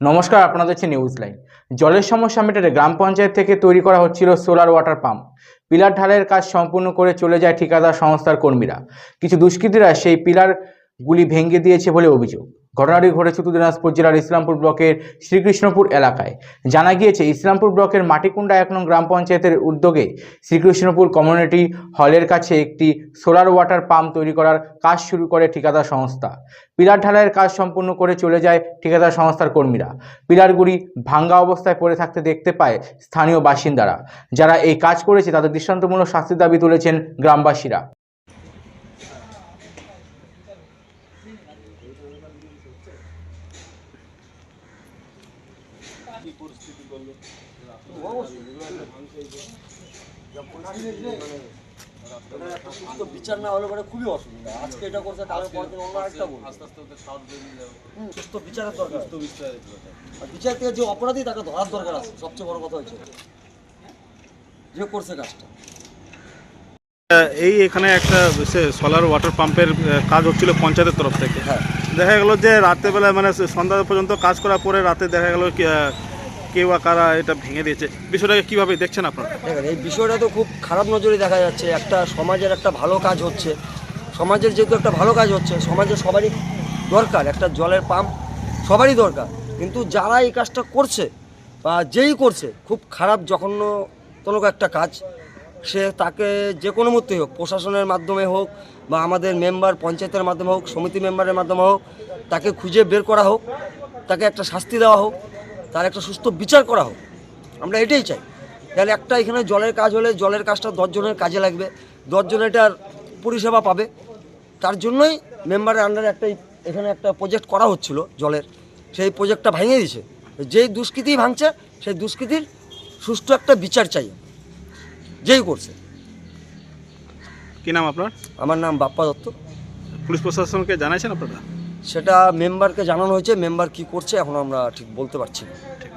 নমস্কার, আপনাদের হচ্ছে নিউজ লাইন জলের সমস্যা মেটাতে গ্রাম পঞ্চায়েত থেকে তৈরি করা হচ্ছিল সোলার ওয়াটার পাম্প পিলার ঢালের কাজ সম্পূর্ণ করে চলে যায় ঠিকাদার সংস্থার কর্মীরা। কিছু দুষ্কৃতীরা সেই পিলারগুলি ভেঙে দিয়েছে বলে অভিযোগ। ঘটনাটি ঘটেছে উত্তর দিনাজপুর জেলার ইসলামপুর ব্লকের শ্রীকৃষ্ণপুর এলাকায়। জানা গিয়েছে, ইসলামপুর ব্লকের মাটিকুন্ডা এক নং গ্রাম পঞ্চায়েতের উদ্যোগে শ্রীকৃষ্ণপুর কমিউনিটি হলের কাছে একটি সোলার ওয়াটার পাম্প তৈরি করার কাজ শুরু করে ঠিকাদার সংস্থা। পিলার ঢালাইয়ের কাজ সম্পূর্ণ করে চলে যায় ঠিকাদার সংস্থার কর্মীরা। পিলারগুলি ভাঙ্গা অবস্থায় পড়ে থাকতে দেখতে পায় স্থানীয় বাসিন্দারা। যারা এই কাজ করেছে, তাদের দৃষ্টান্তমূলক শাস্তির দাবি তুলেছেন গ্রামবাসীরা। বিচার না হলে পরে খুবই অসুবিধা। আজকে এটা করছে কালকে পরের অন্য আরেকটা বলবে আস্তে আস্তে ওদের সাহস বেরিয়ে যাবে। হুম, সুস্থ বিচারের দরকার। বিস্তার আর বিচার থেকে যে অপরাধী তাকে ধরার দরকার আছে। সবচেয়ে বড় কথা হচ্ছে যে করছে কাজটা। এই এখানে একটা সোলার ওয়াটার পাম্পের কাজ হচ্ছিল পঞ্চায়েতের তরফ থেকে। হ্যাঁ। দেখা গেল যে রাত্রেবেলা মানে সন্ধ্যা পর্যন্ত কাজ করার পরে রাতে দেখা গেল কেউ কারা এটা ভেঙে দিয়েছে। বিষয়টাকে কীভাবে দেখছেন আপনারা? দেখেন, এই বিষয়টা তো খুব খারাপ নজরে দেখা যাচ্ছে। একটা সমাজের একটা ভালো কাজ হচ্ছে। সমাজের যেহেতু একটা ভালো কাজ হচ্ছে, সমাজের সবারই দরকার একটা জলের পাম্প, সবারই দরকার। কিন্তু যারা এই কাজটা করছে বা যেই করছে, খুব খারাপ জঘন্যতনক একটা কাজ। সে তাকে যে কোনো মূর্তেই হোক, প্রশাসনের মাধ্যমে হোক বা আমাদের মেম্বার পঞ্চায়েতের মাধ্যমে হোক, সমিতি মেম্বারের মাধ্যমে হোক, তাকে খুঁজে বের করা হোক, তাকে একটা শাস্তি দেওয়া হোক, তার একটা সুস্থ বিচার করা হোক, আমরা এটাই চাই। তাহলে একটা এখানে জলের কাজ হলে জলের কাজটা দশজনের কাজে লাগবে দশজন এটার পরিষেবা পাবে। তার জন্যই মেম্বারের আন্ডারে একটা এখানে একটা প্রজেক্ট করা হচ্ছিল জলের, সেই প্রজেক্টটা ভেঙে দিয়েছে। যেই দুষ্কৃতি ভাঙছে, সেই দুষ্কৃতির সুষ্ঠু একটা বিচার চাই যেই করছে। কি নাম আপনার? আমার নাম বাপ্পা দত্ত। পুলিশ প্রশাসনকে জানাইছেন আপনারা? সেটা মেম্বারকে জানানো হয়েছে মেম্বার কি করছে এখন আমরা ঠিক বলতে পারছি না। ঠিক।